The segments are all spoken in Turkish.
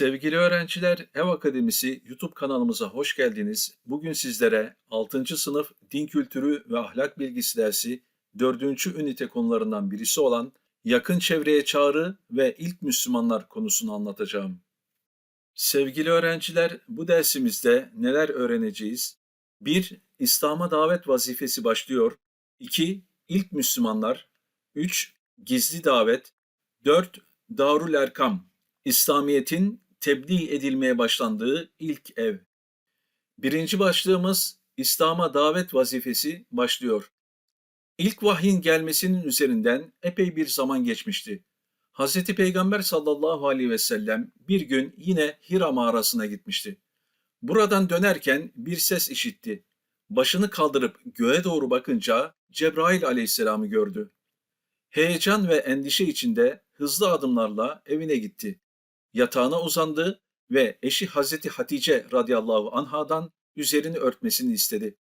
Sevgili öğrenciler, Ev Akademisi YouTube kanalımıza hoş geldiniz. Bugün sizlere 6. sınıf din kültürü ve ahlak bilgisi dersi 4. ünite konularından birisi olan yakın çevreye çağrı ve ilk Müslümanlar konusunu anlatacağım. Sevgili öğrenciler, bu dersimizde neler öğreneceğiz? 1. İslam'a davet vazifesi başlıyor. 2. İlk Müslümanlar. 3. Gizli davet. 4. Darul Erkam. İslamiyet'in tebliğ edilmeye başlandığı ilk ev. Birinci başlığımız İslam'a davet vazifesi başlıyor. İlk vahyin gelmesinin üzerinden epey bir zaman geçmişti. Hz. Peygamber sallallahu aleyhi ve sellem bir gün yine Hira mağarasına gitmişti. Buradan dönerken bir ses işitti. Başını kaldırıp göğe doğru bakınca Cebrail aleyhisselamı gördü. Heyecan ve endişe içinde hızlı adımlarla evine gitti. Yatağına uzandı ve eşi Hazreti Hatice radıyallahu anhadan üzerini örtmesini istedi.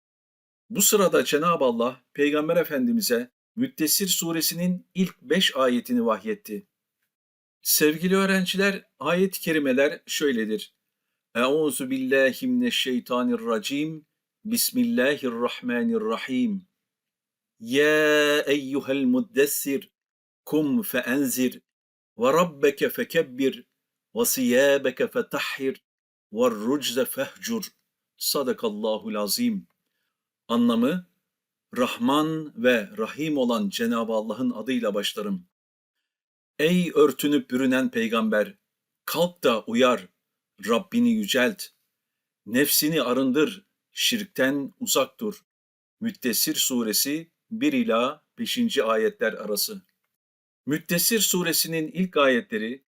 Bu sırada Cenab-ı Allah Peygamber Efendimiz'e Müddessir suresinin ilk beş ayetini vahyetti. Sevgili öğrenciler, ayet-i kerimeler şöyledir. Euzu billahi mineşşeytanirracim. Bismillahirrahmanirrahim. Ya eyyuhel muddessir kum feenzir ve rabbeke fekebbir fetahhir ve rucze fehcur. Sadakallahul azim. Anlamı, Rahman ve Rahim olan Cenab-ı Allah'ın adıyla başlarım. Ey örtünüp bürünen peygamber, kalk da uyar, Rabbini yücelt. Nefsini arındır, şirkten uzak dur. Müddessir suresi 1 ila 5. ayetler arası. Müddessir suresinin ilk ayetleri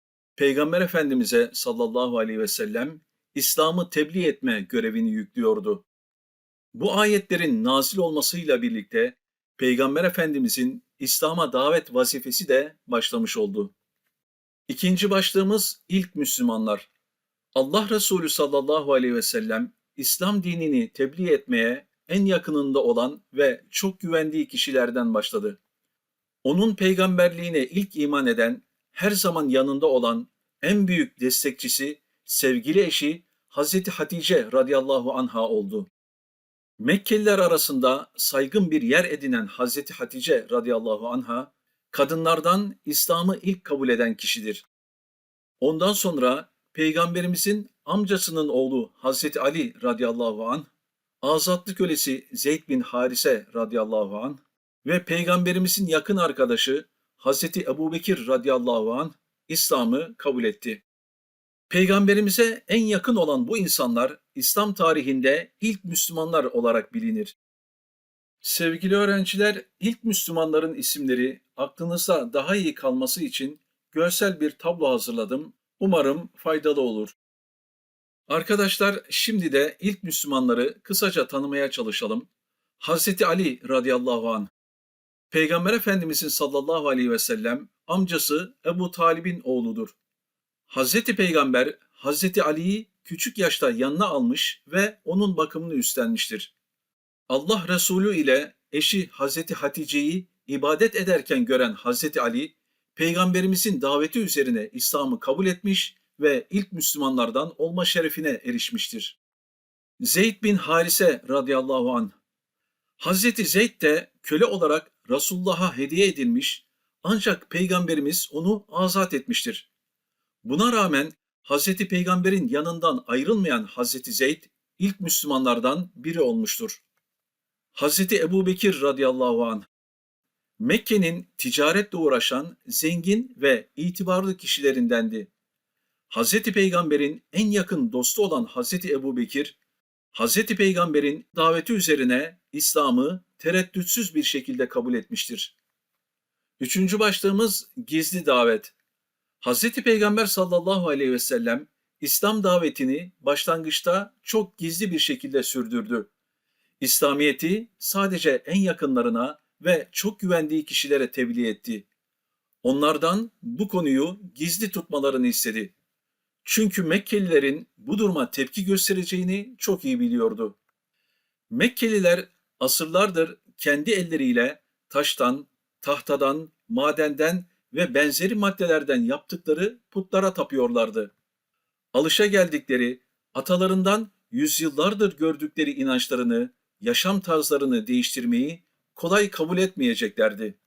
Peygamber Efendimiz'e sallallahu aleyhi ve sellem İslam'ı tebliğ etme görevini yüklüyordu. Bu ayetlerin nazil olmasıyla birlikte Peygamber Efendimiz'in İslam'a davet vazifesi de başlamış oldu. İkinci başlığımız ilk Müslümanlar. Allah Resulü sallallahu aleyhi ve sellem İslam dinini tebliğ etmeye en yakınında olan ve çok güvendiği kişilerden başladı. Onun peygamberliğine ilk iman eden, her zaman yanında olan en büyük destekçisi sevgili eşi Hazreti Hatice radıyallahu anha oldu. Mekkeliler arasında saygın bir yer edinen Hazreti Hatice radıyallahu anha, kadınlardan İslam'ı ilk kabul eden kişidir. Ondan sonra Peygamberimizin amcasının oğlu Hazreti Ali radıyallahu anh, azatlı kölesi Zeyd bin Harise radıyallahu anh ve Peygamberimizin yakın arkadaşı Hazreti Ebu Bekir radıyallahu anh İslam'ı kabul etti. Peygamberimize en yakın olan bu insanlar İslam tarihinde ilk Müslümanlar olarak bilinir. Sevgili öğrenciler, ilk Müslümanların isimleri aklınızda daha iyi kalması için görsel bir tablo hazırladım. Umarım faydalı olur. Arkadaşlar şimdi de ilk Müslümanları kısaca tanımaya çalışalım. Hazreti Ali radıyallahu anh Peygamber Efendimizin sallallahu aleyhi ve sellem amcası Ebu Talib'in oğludur. Hazreti Peygamber Hazreti Ali'yi küçük yaşta yanına almış ve onun bakımını üstlenmiştir. Allah Resulü ile eşi Hazreti Hatice'yi ibadet ederken gören Hazreti Ali, Peygamberimizin daveti üzerine İslam'ı kabul etmiş ve ilk Müslümanlardan olma şerefine erişmiştir. Zeyd bin Harise radıyallahu anh Hazreti Zeyd de köle olarak Resulullah'a hediye edilmiş ancak Peygamberimiz onu azat etmiştir. Buna rağmen Hazreti Peygamber'in yanından ayrılmayan Hazreti Zeyd ilk Müslümanlardan biri olmuştur. Hazreti Ebu Bekir radıyallahu anh Mekke'nin ticaretle uğraşan zengin ve itibarlı kişilerindendi. Hazreti Peygamber'in en yakın dostu olan Hazreti Ebu Bekir, Hazreti Peygamber'in daveti üzerine İslam'ı tereddütsüz bir şekilde kabul etmiştir. Üçüncü başlığımız gizli davet. Hazreti Peygamber sallallahu aleyhi ve sellem İslam davetini başlangıçta çok gizli bir şekilde sürdürdü. İslamiyeti sadece en yakınlarına ve çok güvendiği kişilere tebliğ etti. Onlardan bu konuyu gizli tutmalarını istedi. Çünkü Mekkelilerin bu duruma tepki göstereceğini çok iyi biliyordu. Mekkeliler asırlardır kendi elleriyle taştan, tahtadan, madenden ve benzeri maddelerden yaptıkları putlara tapıyorlardı. alışa geldikleri, atalarından yüzyıllardır gördükleri inançlarını, yaşam tarzlarını değiştirmeyi kolay kabul etmeyeceklerdi.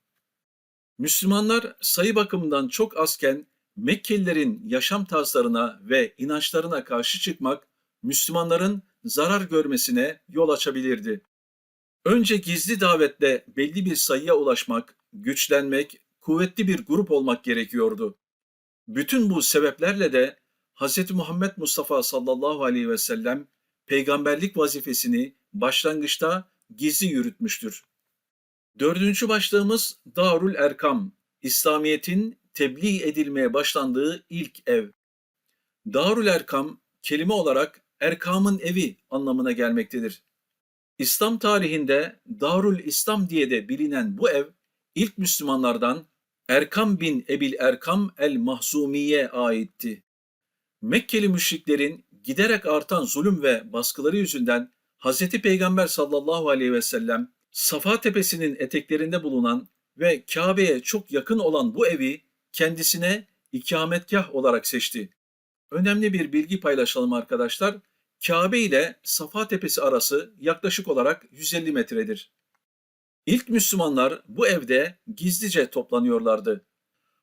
Müslümanlar sayı bakımından çok azken Mekkelilerin yaşam tarzlarına ve inançlarına karşı çıkmak Müslümanların zarar görmesine yol açabilirdi. Önce gizli davetle belli bir sayıya ulaşmak, güçlenmek, kuvvetli bir grup olmak gerekiyordu. Bütün bu sebeplerle de Hz. Muhammed Mustafa sallallahu aleyhi ve sellem peygamberlik vazifesini başlangıçta gizli yürütmüştür. Dördüncü başlığımız Darul Erkam, İslamiyet'in tebliğ edilmeye başlandığı ilk ev. Darul Erkam kelime olarak Erkam'ın evi anlamına gelmektedir. İslam tarihinde Darul İslam diye de bilinen bu ev ilk Müslümanlardan Erkam bin Ebil Erkam el Mahzumiye aitti. Mekkeli müşriklerin giderek artan zulüm ve baskıları yüzünden Hz. Peygamber sallallahu aleyhi ve sellem Safa Tepesi'nin eteklerinde bulunan ve Kabe'ye çok yakın olan bu evi kendisine ikametgah olarak seçti. Önemli bir bilgi paylaşalım arkadaşlar. Kabe ile Safa Tepesi arası yaklaşık olarak 150 metredir. İlk Müslümanlar bu evde gizlice toplanıyorlardı.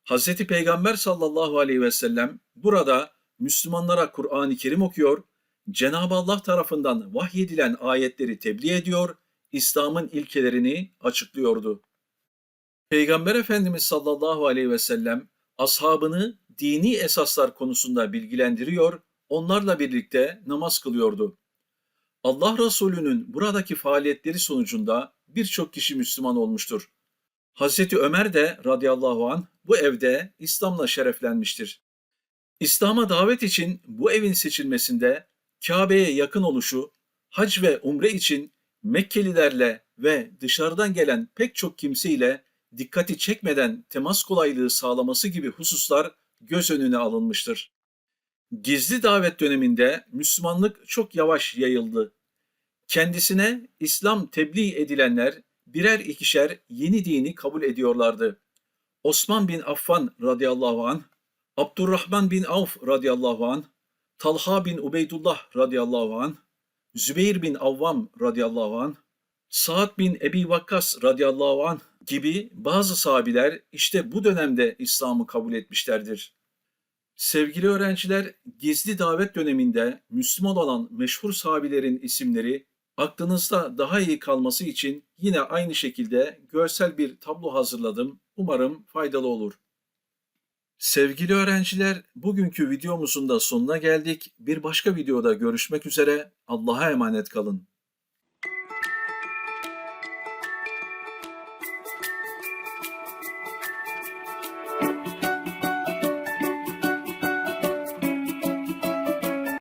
Hz. Peygamber sallallahu aleyhi ve sellem burada Müslümanlara Kur'an-ı Kerim okuyor, Cenab-ı Allah tarafından vahyedilen ayetleri tebliğ ediyor, İslam'ın ilkelerini açıklıyordu. Peygamber Efendimiz sallallahu aleyhi ve sellem ashabını dini esaslar konusunda bilgilendiriyor, onlarla birlikte namaz kılıyordu. Allah Resulü'nün buradaki faaliyetleri sonucunda birçok kişi Müslüman olmuştur. Hazreti Ömer de radıyallahu an bu evde İslam'la şereflenmiştir. İslam'a davet için bu evin seçilmesinde Kabe'ye yakın oluşu, hac ve umre için Mekkelilerle ve dışarıdan gelen pek çok kimseyle dikkati çekmeden temas kolaylığı sağlaması gibi hususlar göz önüne alınmıştır. Gizli davet döneminde Müslümanlık çok yavaş yayıldı. Kendisine İslam tebliğ edilenler birer ikişer yeni dini kabul ediyorlardı. Osman bin Affan radıyallahu an, Abdurrahman bin Avf radıyallahu an, Talha bin Ubeydullah radıyallahu an, Zübeyir bin Avvam radıyallahu an, Sa'd bin Ebi Vakkas radıyallahu an gibi bazı sahabiler işte bu dönemde İslam'ı kabul etmişlerdir. Sevgili öğrenciler, gizli davet döneminde Müslüman olan meşhur sahabilerin isimleri aklınızda daha iyi kalması için yine aynı şekilde görsel bir tablo hazırladım. Umarım faydalı olur. Sevgili öğrenciler, bugünkü videomuzun da sonuna geldik. Bir başka videoda görüşmek üzere. Allah'a emanet kalın.